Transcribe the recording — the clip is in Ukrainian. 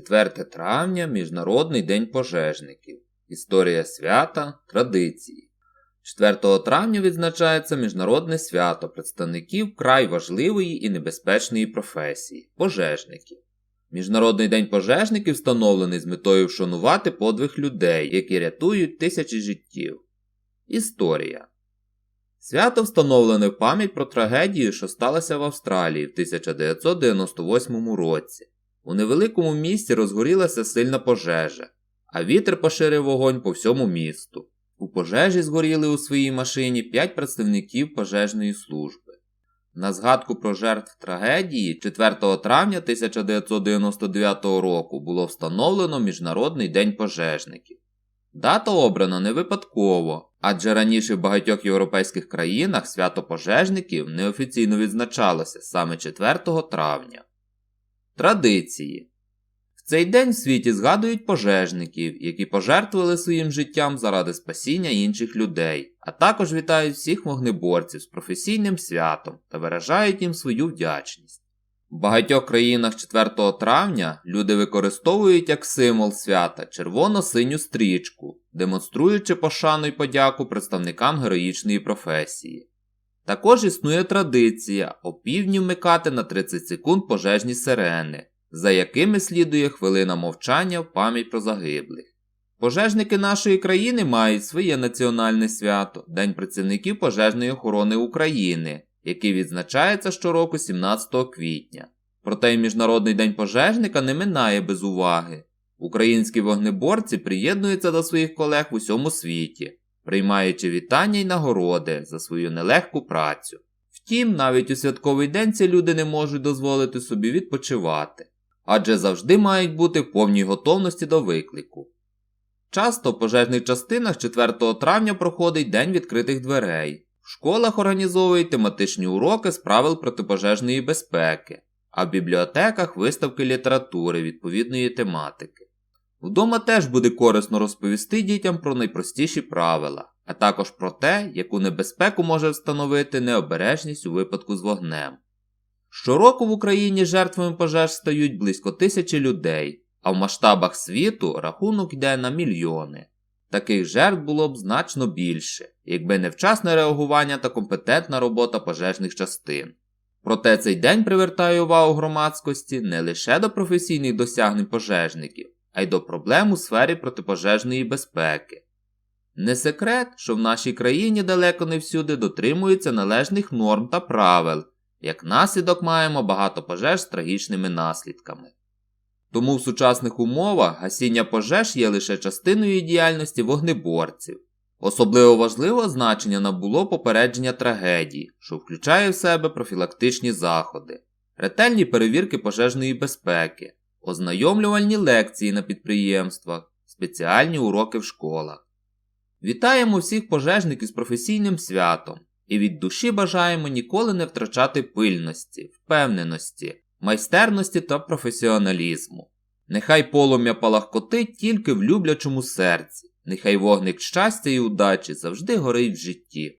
4 травня Міжнародний день пожежників. Історія свята, традиції. 4 травня відзначається Міжнародне свято представників край важливої і небезпечної професії пожежників. Міжнародний день пожежників встановлений з метою вшанувати подвиг людей, які рятують тисячі життів. Історія Свято встановлене в пам'ять про трагедію, що сталася в Австралії в 1998 році. У невеликому місті розгорілася сильна пожежа, а вітер поширив вогонь по всьому місту. У пожежі згоріли у своїй машині 5 представників пожежної служби. На згадку про жертв трагедії 4 травня 1999 року було встановлено Міжнародний день пожежників. Дата обрана не випадково, адже раніше в багатьох європейських країнах свято пожежників неофіційно відзначалося саме 4 травня. Традиції В цей день в світі згадують пожежників, які пожертвували своїм життям заради спасіння інших людей, а також вітають всіх вогнеборців з професійним святом та виражають їм свою вдячність. В багатьох країнах 4 травня люди використовують як символ свята червоно-синю стрічку, демонструючи пошану й подяку представникам героїчної професії. Також існує традиція опівдні вмикати на 30 секунд пожежні сирени, за якими слідує хвилина мовчання в пам'ять про загиблих. Пожежники нашої країни мають своє національне свято День працівників пожежної охорони України, який відзначається щороку 17 квітня. Проте й Міжнародний день пожежника не минає без уваги. Українські вогнеборці приєднуються до своїх колег в усьому світі, приймаючи вітання й нагороди за свою нелегку працю. Втім, навіть у святковий день ці люди не можуть дозволити собі відпочивати, адже завжди мають бути в повній готовності до виклику. Часто в пожежних частинах 4 травня проходить День відкритих дверей. В школах організовують тематичні уроки з правил протипожежної безпеки, а в бібліотеках виставки літератури відповідної тематики. Вдома теж буде корисно розповісти дітям про найпростіші правила, а також про те, яку небезпеку може встановити необережність у випадку з вогнем. Щороку в Україні жертвами пожеж стають близько тисячі людей, а в масштабах світу рахунок йде на мільйони. Таких жертв було б значно більше, якби не вчасне реагування та компетентна робота пожежних частин. Проте цей день привертає увагу громадськості не лише до професійних досягнень пожежників, а й до проблем у сфері протипожежної безпеки. Не секрет, що в нашій країні далеко не всюди дотримуються належних норм та правил, як наслідок маємо багато пожеж з трагічними наслідками. Тому в сучасних умовах гасіння пожеж є лише частиною діяльності вогнеборців. Особливо важливого значення набуло попередження трагедії, що включає в себе профілактичні заходи, ретельні перевірки пожежної безпеки, ознайомлювальні лекції на підприємствах, спеціальні уроки в школах. Вітаємо всіх пожежників з професійним святом і від душі бажаємо ніколи не втрачати пильності, впевненості, майстерності та професіоналізму. Нехай полум'я палахкотить тільки в люблячому серці, нехай вогник щастя і удачі завжди горить в житті.